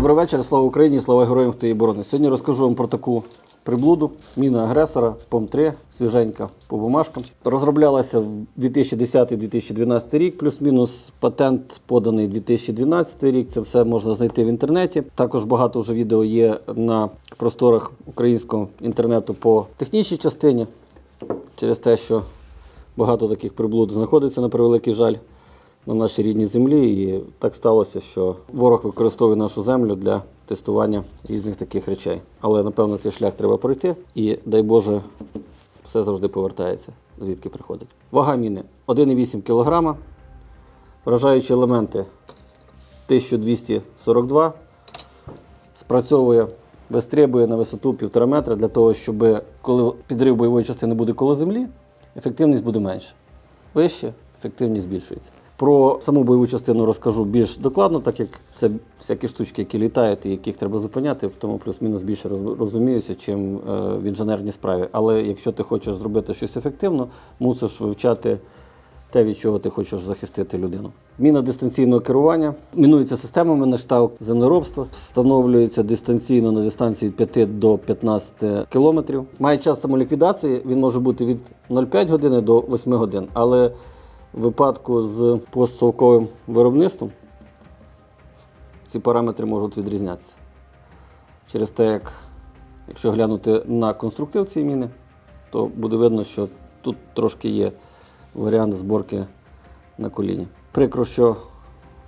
Добрий вечір, слава Україні, слава героям, хто її боронить. Сьогодні розкажу вам про таку приблуду. Міна агресора ПОМ-3, свіженька по бумажкам. Розроблялася в 2010-2012 рік, плюс-мінус патент поданий 2012 рік. Це все можна знайти в інтернеті. Також багато вже відео є на просторах українського інтернету по технічній частині, через те, що багато таких приблуд знаходиться на превеликий жаль на нашій рідній землі. І так сталося, що ворог використовує нашу землю для тестування різних таких речей. Але напевно цей шлях треба пройти, і дай Боже, все завжди повертається, звідки приходить. Вага міни 1,8 кг, вражаючі елементи 1242. Спрацьовує, вистрибує на висоту 1,5 метра для того, щоб коли підрив бойової частини буде коло землі, ефективність буде менше. Вище, ефективність збільшується. Про саму бойову частину розкажу більш докладно, так як це всякі штучки, які літають і яких треба зупиняти, в тому плюс-мінус більше роз- розуміюся, чим е, в інженерній справі. Але якщо ти хочеш зробити щось ефективно, мусиш вивчати те, від чого ти хочеш захистити людину. Міна дистанційного керування мінується системами на штаб землеробства, встановлюється дистанційно на дистанції від 5 до 15 кілометрів. Має час самоліквідації, він може бути від 0,5 години до 8 годин. Але в випадку з постсовковим виробництвом ці параметри можуть відрізнятися. Через те, як якщо глянути на конструктив цієї міни, то буде видно, що тут трошки є варіант зборки на коліні. Прикро, що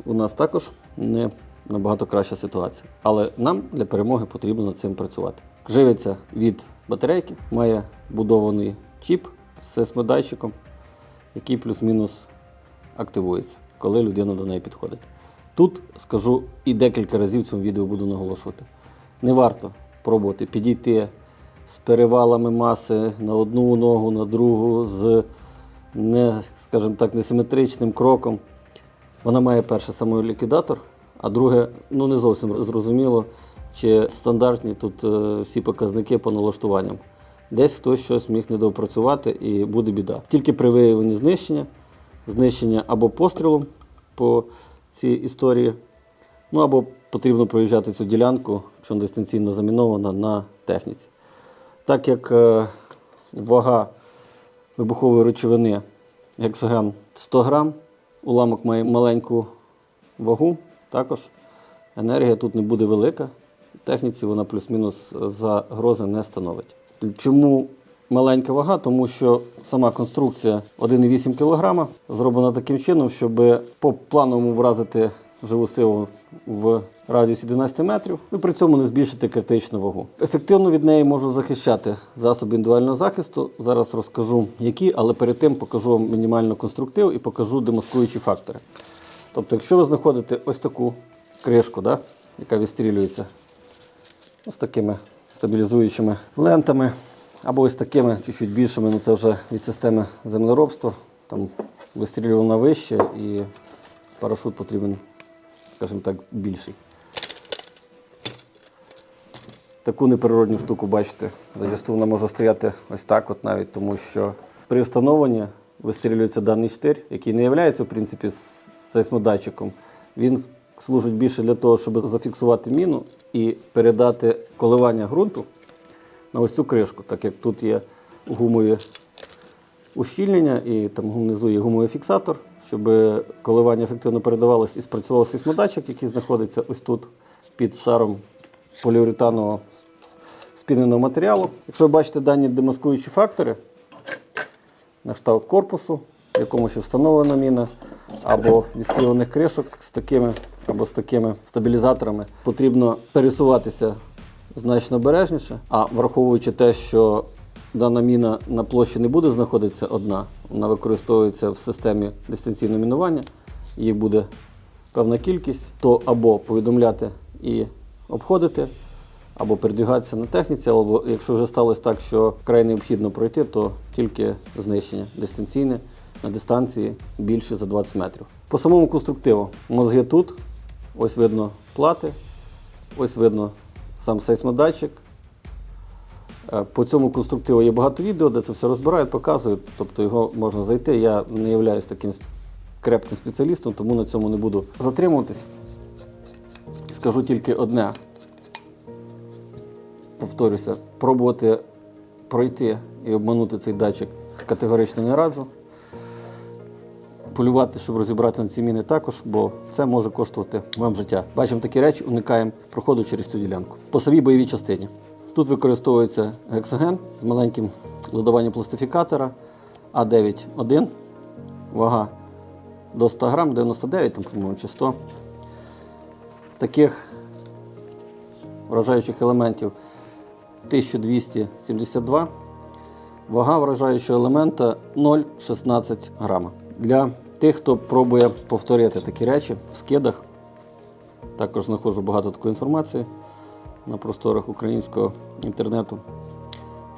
у нас також не набагато краща ситуація. Але нам для перемоги потрібно над цим працювати. Живиться від батарейки, має будований чіп з сейсмодатчиком, який плюс-мінус активується, коли людина до неї підходить. Тут скажу і декілька разів в цьому відео буду наголошувати. Не варто пробувати підійти з перевалами маси на одну ногу, на другу, з не, скажімо так, несиметричним кроком. Вона має перше самоліквідатор, а друге, ну не зовсім зрозуміло, чи стандартні тут е, всі показники по налаштуванням. Десь хтось щось міг недоопрацювати і буде біда. Тільки при виявленні знищення, знищення або пострілом по цій історії, ну або потрібно проїжджати цю ділянку, що дистанційно замінована на техніці. Так як е, вага вибухової речовини гексоген 100 грам, уламок має маленьку вагу, також енергія тут не буде велика. Техніці вона плюс-мінус загрози не становить. Чому маленька вага? Тому що сама конструкція 1,8 кг зроблена таким чином, щоб по плановому вразити живу силу в радіусі 12 метрів, і при цьому не збільшити критичну вагу. Ефективно від неї можу захищати засоби індивідуального захисту. Зараз розкажу які, але перед тим покажу вам мінімально конструктив і покажу демаскуючі фактори. Тобто, якщо ви знаходите ось таку кришку, да, яка відстрілюється ось такими стабілізуючими лентами, або ось такими чуть-чуть більшими, ну це вже від системи землеробства. Там вистрілювана вище і парашут потрібен, скажімо так, більший. Таку неприродню штуку, бачите, зачасту вона може стояти ось так, от навіть, тому що при встановленні вистрілюється даний штир, який не є, в принципі, сейсмодатчиком. Він служить більше для того, щоб зафіксувати міну і передати коливання ґрунту на ось цю кришку, так як тут є гумові ущільнення і там внизу є гумовий фіксатор, щоб коливання ефективно передавалось і спрацював сейсмодатчик, який знаходиться ось тут під шаром поліуретанового спіненого матеріалу. Якщо ви бачите дані демаскуючі фактори, на кшталт корпусу, в якому ще встановлена міна, або відстрілених кришок з такими або з такими стабілізаторами, потрібно пересуватися значно обережніше. А враховуючи те, що дана міна на площі не буде знаходитися одна, вона використовується в системі дистанційного мінування, її буде певна кількість, то або повідомляти і обходити, або передвигатися на техніці, або якщо вже сталося так, що вкрай необхідно пройти, то тільки знищення дистанційне на дистанції більше за 20 метрів. По самому конструктиву мозги тут, ось видно плати, ось видно сам сейсмодатчик. Е, По цьому конструктиву є багато відео, де це все розбирають, показують, тобто його можна зайти. Я не являюсь таким крепким спеціалістом, тому на цьому не буду затримуватись. скажу тільки одне. Повторюся, пробувати пройти і обманути цей датчик категорично не раджу. Полювати, щоб розібрати на ці міни також, бо це може коштувати вам життя. Бачимо такі речі, уникаємо проходу через цю ділянку. По самій бойовій частині. Тут використовується гексоген з маленьким додаванням пластифікатора А9-1, вага до 100 грам, 99, там, по-моєму, чи 100. Таких вражаючих елементів 1272. Вага вражаючого елемента 0,16 грама. Для тих, хто пробує повторити такі речі в скидах, також знаходжу багато такої інформації на просторах українського інтернету.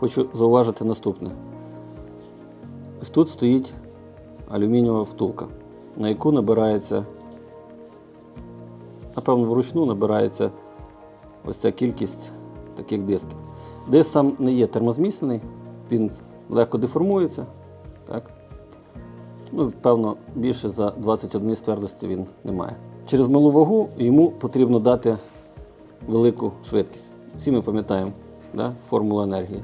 Хочу зауважити наступне. Ось тут стоїть алюмінієва втулка, на яку набирається, напевно, вручну набирається ось ця кількість таких дисків. Диск сам не є термозміцнений, він легко деформується. Так? Ну, певно, більше за 21 твердості він не має. Через малу вагу йому потрібно дати велику швидкість. Всі ми пам'ятаємо да? формулу енергії.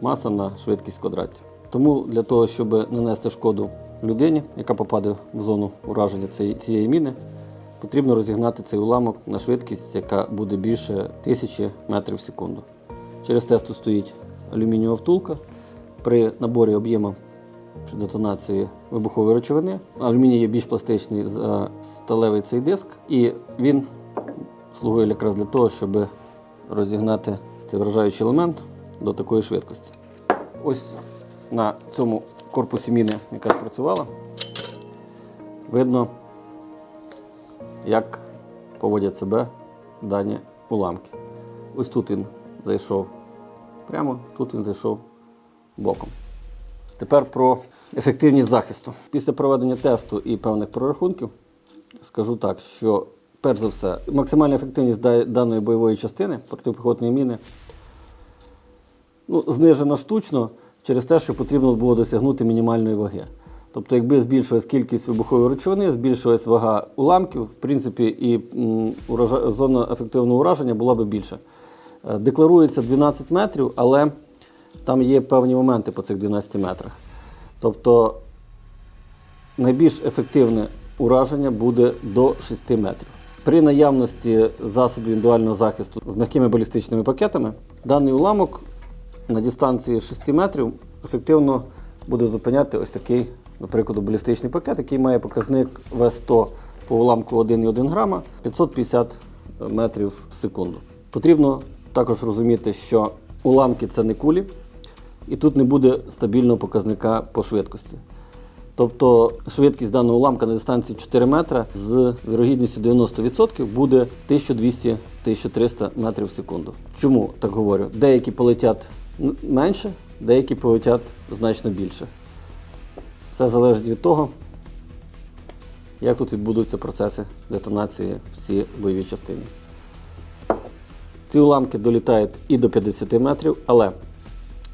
Маса на швидкість в квадраті. Тому для того, щоб нанести шкоду людині, яка попаде в зону ураження цієї, міни, потрібно розігнати цей уламок на швидкість, яка буде більше 1000 метрів в секунду. Через тесту стоїть алюмінієва втулка. При наборі об'єму детонації вибухової речовини. Алюміній є більш пластичний за сталевий цей диск, і він слугує якраз для того, щоб розігнати цей вражаючий елемент до такої швидкості. Ось на цьому корпусі міни, яка спрацювала, видно, як поводять себе дані уламки. Ось тут він зайшов прямо, тут він зайшов боком. Тепер про ефективність захисту. Після проведення тесту і певних прорахунків скажу так, що перш за все, максимальна ефективність даної бойової частини протипіхотної міни ну, знижена штучно через те, що потрібно було досягнути мінімальної ваги. Тобто, якби збільшилась кількість вибухової речовини, збільшилась вага уламків, в принципі, і зона ефективного ураження була б більша. Е, Декларується 12 метрів, але там є певні моменти по цих 12 метрах. Тобто найбільш ефективне ураження буде до 6 метрів. При наявності засобів індивідуального захисту з м'якими балістичними пакетами даний уламок на дистанції 6 метрів ефективно буде зупиняти ось такий, наприклад, балістичний пакет, який має показник В100 по уламку 1,1 грама 550 метрів в секунду. Потрібно також розуміти, що уламки це не кулі, і тут не буде стабільного показника по швидкості. Тобто швидкість даного уламка на дистанції 4 метра з вірогідністю 90% буде 1200-1300 метрів в секунду. Чому так говорю? Деякі полетять менше, деякі полетять значно більше. Все залежить від того, як тут відбудуться процеси детонації в цій бойовій частині. Ці уламки долітають і до 50 метрів, але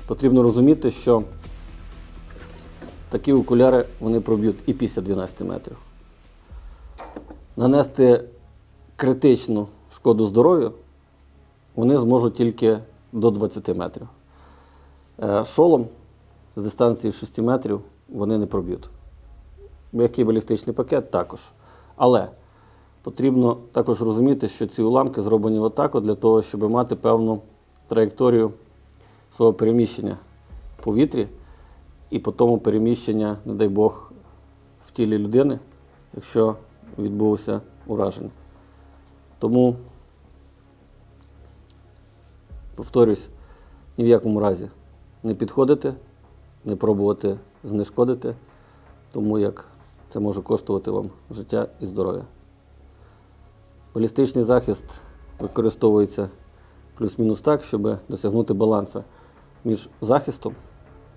потрібно розуміти, що такі окуляри вони проб'ють і після 12 метрів. Нанести критичну шкоду здоров'ю вони зможуть тільки до 20 метрів. Е, Шолом з дистанції 6 метрів вони не проб'ють. М'який балістичний пакет також. Але потрібно також розуміти, що ці уламки зроблені отак, от для того, щоб мати певну траєкторію свого переміщення в повітрі і по тому переміщення, не дай Бог, в тілі людини, якщо відбулося ураження. Тому, повторюсь, ні в якому разі не підходити, не пробувати знешкодити, тому як це може коштувати вам життя і здоров'я. Балістичний захист використовується плюс-мінус так, щоб досягнути балансу між захистом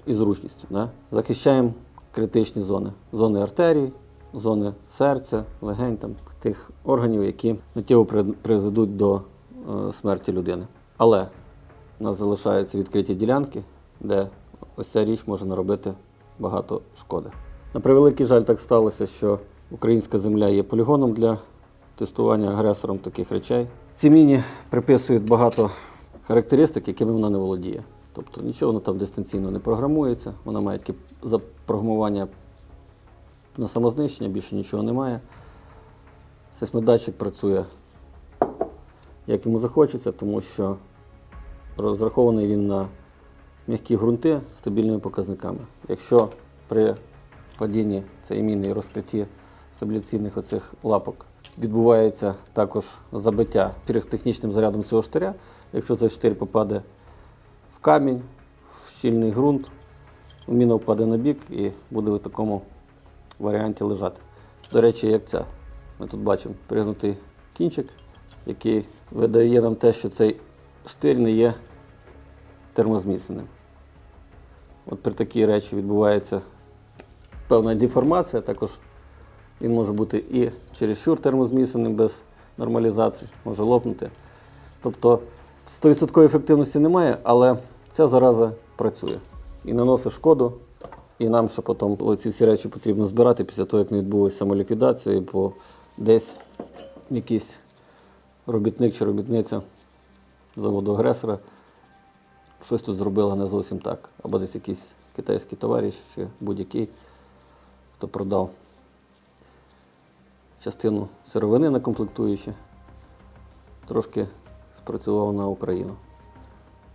і зручністю. Да? Захищаємо критичні зони, зони артерій, зони серця, легень, там, тих органів, які миттєво призведуть до е, смерті людини. Але у нас залишаються відкриті ділянки, де ось ця річ може наробити багато шкоди. На превеликий жаль, так сталося, що українська земля є полігоном для тестування агресором таких речей. Ці міні приписують багато характеристик, якими вона не володіє. Тобто нічого воно там дистанційно не програмується, вона має тільки запрограмування на самознищення, більше нічого немає. Сейсмодатчик працює як йому захочеться, тому що розрахований він на м'які ґрунти з стабільними показниками. Якщо при падінні цієї міни і розкритті стабіляційних оцих лапок відбувається також забиття піротехнічним зарядом цього штиря, якщо цей штир попаде в камінь, в щільний ґрунт, міна впаде на бік і буде в такому варіанті лежати. До речі, як ця. Ми тут бачимо пригнутий кінчик, який видає нам те, що цей штир не є термозміцненим. От при такій речі відбувається певна деформація, також він може бути і чересчур термозміцненим без нормалізації, може лопнути. Тобто 100% ефективності немає, але ця зараза працює і наносить шкоду. І нам ще потім оці всі речі потрібно збирати після того, як не відбулася самоліквідація, бо десь якийсь робітник чи робітниця заводу агресора щось тут зробила не зовсім так. Або десь якийсь китайський товариш чи будь-який, хто продав частину сировини на комплектуючі, трошки спрацював на Україну,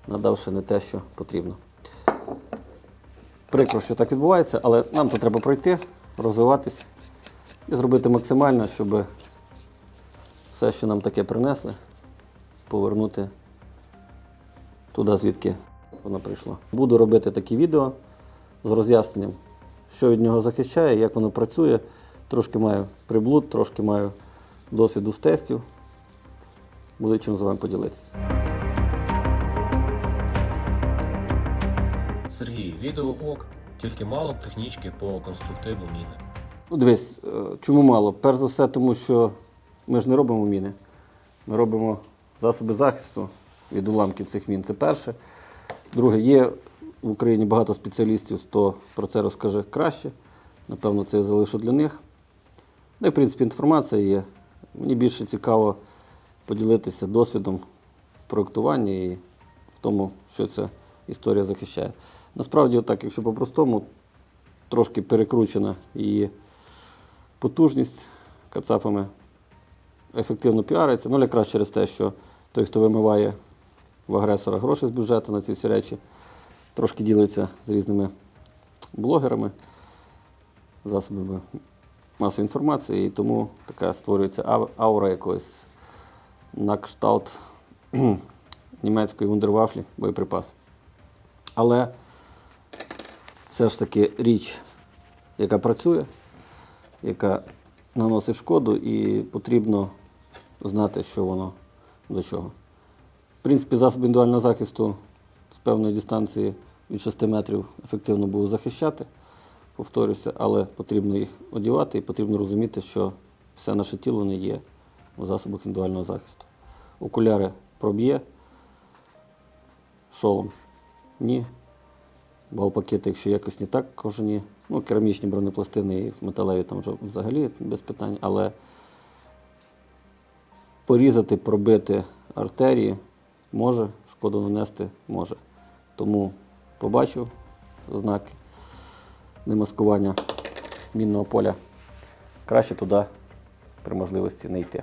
надавши не те, що потрібно. Прикро, що так відбувається, але нам то треба пройти, розвиватись і зробити максимально, щоб все, що нам таке принесли, повернути туди, звідки воно прийшло. Буду робити такі відео з роз'ясненням, що від нього захищає, як воно працює. Трошки маю приблуд, трошки маю досвіду з тестів. Буде чим з вами поділитися. Сергій, відео ок, тільки мало технічки по конструктиву міни. Ну, дивись, е, чому мало? Перш за все, тому що ми ж не робимо міни. Ми робимо засоби захисту від уламків цих мін. Це перше. Друге, є в Україні багато спеціалістів, хто про це розкаже краще. Напевно, це я залишу для них. Ну і, в принципі, інформація є. Мені більше цікаво поділитися досвідом проєктування і в тому, що ця історія захищає. Насправді, так, якщо по-простому, трошки перекручена її потужність кацапами ефективно піариться. Ну, якраз через те, що той, хто вимиває в агресора гроші з бюджету на ці всі речі, трошки ділиться з різними блогерами, засобами масової інформації, і тому така створюється аура якоїсь на кшталт німецької вундервафлі боєприпас. Але все ж таки річ, яка працює, яка наносить шкоду, і потрібно знати, що воно до чого. В принципі, засоби індивідуального захисту з певної дистанції від 6 метрів ефективно будуть захищати, повторюся, але потрібно їх одягати і потрібно розуміти, що все наше тіло не є у засобах індивідуального захисту. Окуляри проб'є, шолом ні. Балпакети, якщо якісні, також ні. Ну, керамічні бронепластини і металеві там вже взагалі без питань, але порізати, пробити артерії може, шкоду нанести може. Тому побачив знак немаскування мінного поля. Краще туди при можливості не йти.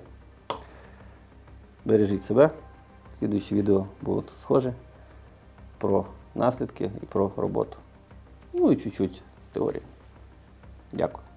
Бережіть себе. Слідуючі відео будуть схожі про наслідки і про роботу. Ну і чуть-чуть теорії. Дякую.